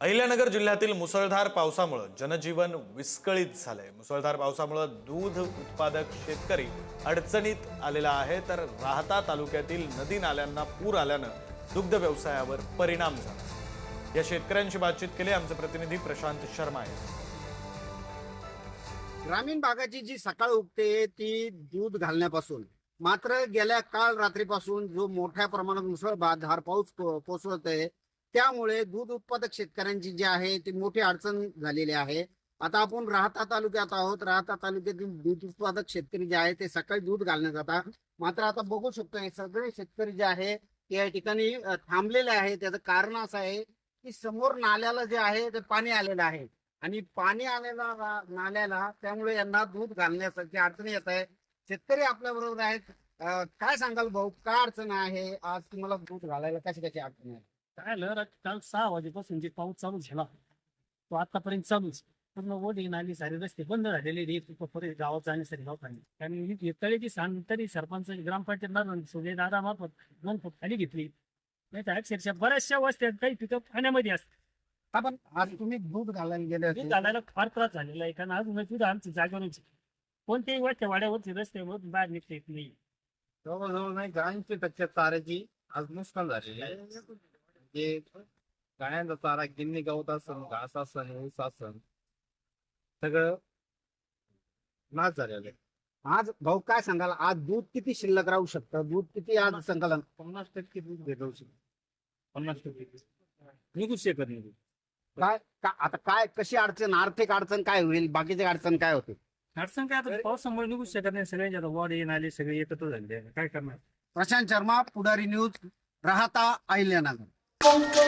अहिल्यानगर जिल्ह्यातील मुसळधार पावसामुळं जनजीवन विस्कळीत झालंय. मुसळधार पावसामुळं दूध उत्पादक शेतकरी अडचणीत आलेला आहे. तर राहता तालुक्यातील नदी नाल्यांना पूर आल्यानं दुग्ध व्यवसायावर परिणाम झाला. या शेतकऱ्यांशी बातचीत केली आमचे प्रतिनिधी प्रशांत शर्मा आहे ग्रामीण भागाची जी सकाळ उगते ती दूध घालण्यापासून मात्र गेल्या काल रात्रीपासून जो मोठ्या प्रमाणात मुसळधार पाऊस कोसळत आहे त्यामुळे दूध उत्पादक शेतकऱ्यांची जी आहे ती मोठी अडचण झालेली आहे. आता आपण राहता तालुक्यात आहोत. राहता तालुक्यातील दूध उत्पादक शेतकरी जे आहे ते सकाळी दूध घालण्यात जातात. मात्र आता बघू शकतो हे सगळे शेतकरी जे आहे ते या ठिकाणी थांबलेले आहे. त्याचं कारण असं आहे की समोर नाल्याला जे आहे ते पाणी आलेलं आहे. आणि पाणी आलेला नाल्याला त्यामुळे यांना दूध घालण्यासाठी अडचणी येत आहे. शेतकरी आपल्या बरोबर आहेत. काय सांगाल भाऊ? काय अडचण आहे? आज तुम्हाला दूध घालायला कशी कशी अडचण आहे? काय रात- काल सहा वाजेपासून जे पाऊस चालू झाला तो आतापर्यंत चालूच. पूर्ण ओढी नाली सारे रस्ते बंद झालेले आहेत. इथं पुढे गावात जाण्यासाठी गावठाणे आणि ही तळेची सांग तरी सरपंच ग्रामपंचायत मारून सुजय दादा मार्फत दोन फूट खाली घेतली. नाही तर अक्षरशः बऱ्याचशा वस्त्या काही पिकं पाण्यामध्ये असतात. आपण आज तुम्ही दूध घालायला गेले दूध होते फार त्रास झालेला आहे. कारण अजून दूध आमची जागेवरच. कोणत्याही वरच्या वाड्यावरची रस्त्यावर बाहेर निघता येत नाही. जवळजवळ नाही गायांची टक्के चाऱ्याची आज नुकसान झालेली आहे. जे गायांचा चारा गिन्नी गवत असन घास असन ऊस असन सगळं नाश झालेलं आहे. आज भाऊ काय सांगाल? आज दूध किती शिल्लक राहू शकतं? दूध किती आज संकलन? पन्नास टक्के दूध भेटवू शकतो. पन्नास टक्के निघू शकत नाही. काय का- आता काय कशी अडचण आर्थिक अडचण काय होईल? बाकीची अडचण काय होते? अडचण काय आता पावसामुळे निघू शकत नाही. सगळ्यांच्या आता वाडे नाले सगळे एकत्र झाले. काय करणार? प्रशांत शर्मा पुढारी न्यूज राहता अहिल्यानगर. Música